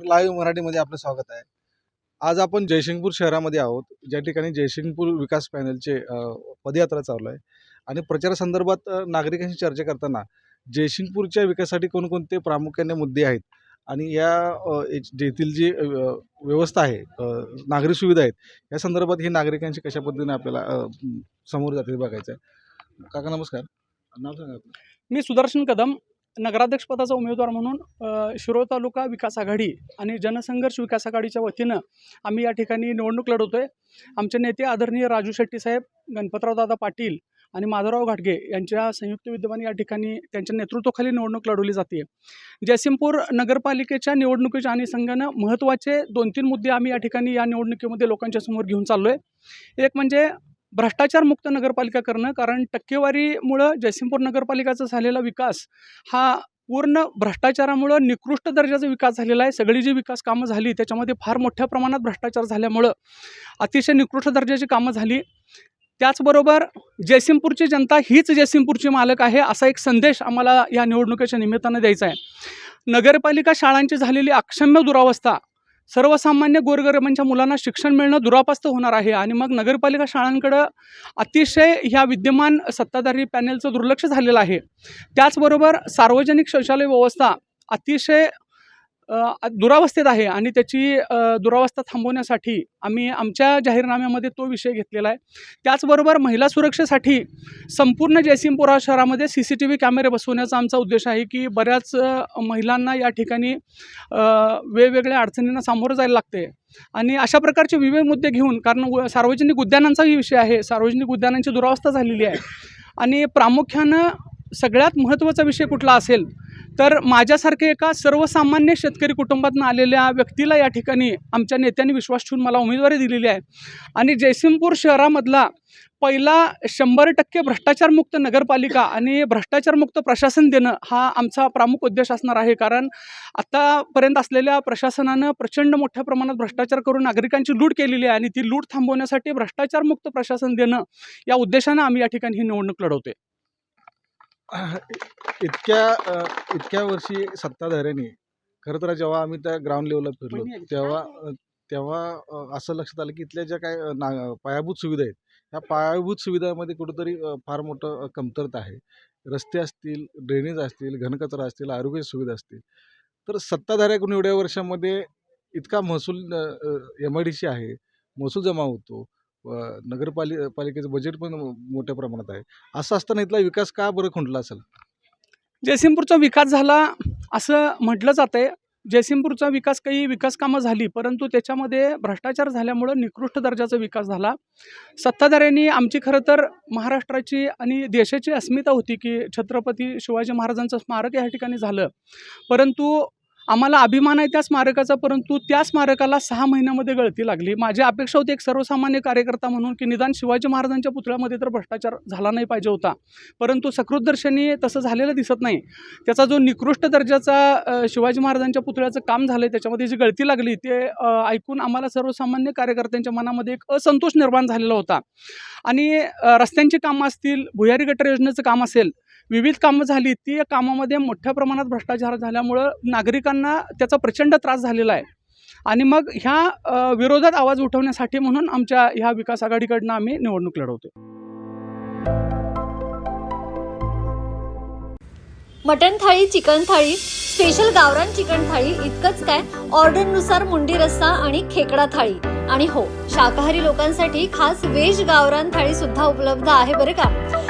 तर लाईव्ह मराठीमध्ये आपलं स्वागत आहे. आज आपण जयसिंगपूर शहरामध्ये आहोत ज्या ठिकाणी जयसिंगपूर विकास पॅनलचे पदयात्रा चालू आहे. आणि प्रचारासंदर्भात नागरिकांशी चर्चा करताना जयसिंगपूरच्या विकासासाठी कोणकोणते प्रामुख्याने मुद्दे आहेत? आणि या येथील जेथील जी व्यवस्था आहे नागरिक नागरी सुविधा आहेत या संदर्भात हे नागरिकांशी कशा पद्धतीने आपल्याला समोर जाते बघायचं आहे. काका नमस्कार. नाव सांगा मी सुदर्शन कदम नगराध्यक्षपदाचा उमेदवार म्हणून शिरोळ तालुका विकास आघाडी आणि जनसंघर्ष विकास आघाडीच्या वतीनं आम्ही या ठिकाणी निवडणूक लढवतो आहे आमचे नेते आदरणीय राजू शेट्टी साहेब गणपतराव दादा पाटील आणि माधवराव घाटगे यांच्या संयुक्त विद्यमाने या ठिकाणी त्यांच्या नेतृत्वाखाली निवडणूक लढवली जाते. जयसिंगपूर नगरपालिकेच्या निवडणुकीच्या आणि संघानं महत्त्वाचे दोन तीन मुद्दे आम्ही या ठिकाणी या निवडणुकीमध्ये लोकांच्या समोर घेऊन चाललो आहे एक म्हणजे भ्रष्टाचारमुक्त नगरपालिका करणं कारण टक्केवारीमुळं जयसिंगपूर नगरपालिकाचा झालेला विकास हा पूर्ण भ्रष्टाचारामुळं निकृष्ट दर्जाचा विकास झालेला आहे. सगळी जी विकास कामं झाली त्याच्यामध्ये फार मोठ्या प्रमाणात भ्रष्टाचार झाल्यामुळं अतिशय निकृष्ट दर्जाची कामं झाली. त्याचबरोबर जयसिंगपूरची जनता हीच जयसिंगपूरची मालक आहे असा एक संदेश आम्हाला या निवडणुकीच्या निमित्तानं द्यायचा आहे. नगरपालिका शाळांची झालेली अक्षम्य दुरावस्था सर्वसामान्य गोरगरिबांच्या मुलांना शिक्षण मिळणं दुरापास्त होणार आहे आणि मग नगरपालिका शाळांकडं अतिशय ह्या विद्यमान सत्ताधारी पॅनेलचं दुर्लक्ष झालेलं आहे. त्याचबरोबर सार्वजनिक शौचालय व्यवस्था अतिशय दुरावस्थेत आहे आणि त्याची दुरावस्था थांबवण्यासाठी आम्ही आमच्या जाहीरनाम्यामध्ये तो विषय घेतलेला आहे. त्याचबरोबर महिला सुरक्षेसाठी संपूर्ण जयसिंगपुरा शहरामध्ये सी सी टी व्ही कॅमेरे बसवण्याचा आमचा उद्देश आहे की बऱ्याच महिलांना या ठिकाणी वेगवेगळ्या अडचणींना सामोरं जायला लागते. आणि अशा प्रकारचे विविध मुद्दे घेऊन कारण सार्वजनिक उद्यानांचाही विषय आहे सार्वजनिक उद्यानांची दुरावस्था झालेली आहे. आणि प्रामुख्यानं सगळ्यात महत्त्वाचा विषय कुठला असेल तर माझ्यासारखे एका सर्वसामान्य शेतकरी कुटुंबातून आलेल्या व्यक्तीला या ठिकाणी आमच्या नेत्यांनी विश्वास ठेवून मला उमेदवारी दिलेली आहे. आणि जयसिंगपूर शहरामधला पहिला शंभर टक्के भ्रष्टाचारमुक्त नगरपालिका आणि भ्रष्टाचारमुक्त प्रशासन देणं हा आमचा प्रमुख उद्देश असणार आहे. कारण आत्तापर्यंत असलेल्या प्रशासनानं प्रचंड मोठ्या प्रमाणात भ्रष्टाचार करून नागरिकांची लूट केलेली आहे आणि ती लूट थांबवण्यासाठी भ्रष्टाचारमुक्त प्रशासन देणं या उद्देशानं आम्ही या ठिकाणी ही निवडणूक लढवतोय. इतक्या इतक्या वर्षी सत्ताधाऱ्यांनी खरं तर जेव्हा आम्ही त्या ग्राउंड लेवलला फिरलो तेव्हा तेव्हा असं लक्षात आलं की इथल्या ज्या काय ना पायाभूत सुविधा आहेत ह्या पायाभूत सुविधामध्ये कुठंतरी फार मोठं कमतरता आहे. रस्ते असतील ड्रेनेज असतील घनकचरा असतील आरोग्य सुविधा असतील. तर सत्ताधाऱ्याकडून एवढ्या वर्षामध्ये इतका महसूल एम आय डी सी आहे महसूल जमा होतो व नगरपालि पालिकेचं बजेट पण मोठ्या प्रमाणात आहे. असं असताना इथला विकास का बरं खुंटला असेल? जयसिंगपूरचा विकास झाला असं म्हटलं जातं आहे. जयसिंगपूरचा विकास काही विकास कामं झाली परंतु त्याच्यामध्ये भ्रष्टाचार झाल्यामुळं निकृष्ट दर्जाचा विकास झाला. सत्ताधाऱ्यांनी आमची खरं तर महाराष्ट्राची आणि देशाची अस्मिता होती की छत्रपती शिवाजी महाराजांचं स्मारक या ठिकाणी झालं. परंतु आम्हाला अभिमान आहे त्या स्मारकाचा परंतु त्या स्मारकाला सहा महिन्यामध्ये गळती लागली. माझी अपेक्षा होती एक सर्वसामान्य कार्यकर्ता म्हणून की निदान शिवाजी महाराजांच्या पुतळ्यामध्ये तर भ्रष्टाचार झाला नाही पाहिजे होता. परंतु सकृतदर्शनी तसं झालेलं दिसत नाही. त्याचा जो निकृष्ट दर्जाचा शिवाजी महाराजांच्या पुतळ्याचं काम झालं आहे त्याच्यामध्ये जी गळती लागली ते ऐकून आम्हाला सर्वसामान्य कार्यकर्त्यांच्या मनामध्ये एक असंतोष निर्माण झालेला होता. आणि रस्त्यांची कामं असतील भुयारी गटर योजनेचं काम असेल विविध कामं झाली. ती या कामामध्ये मोठ्या प्रमाणात भ्रष्टाचार झाल्यामुळं नागरिकांना त्याचा प्रचंड त्रास झालेला आहे. आणि मग ह्या विरोधात आवाज उठवण्यासाठी म्हणून आमच्या ह्या विकास आघाडीकडनं आम्ही निवडणूक लढवतो मटन थाळी चिकन थाळी स्पेशल गावरान चिकन थाळी इतकंच काय? ऑर्डरनुसार मुंडी रस्सा आणि खेकडा थाळी. आणि हो शाकाहारी लोकांसाठी खास वेज गावरान थाळी सुद्धा उपलब्ध आहे बरं का?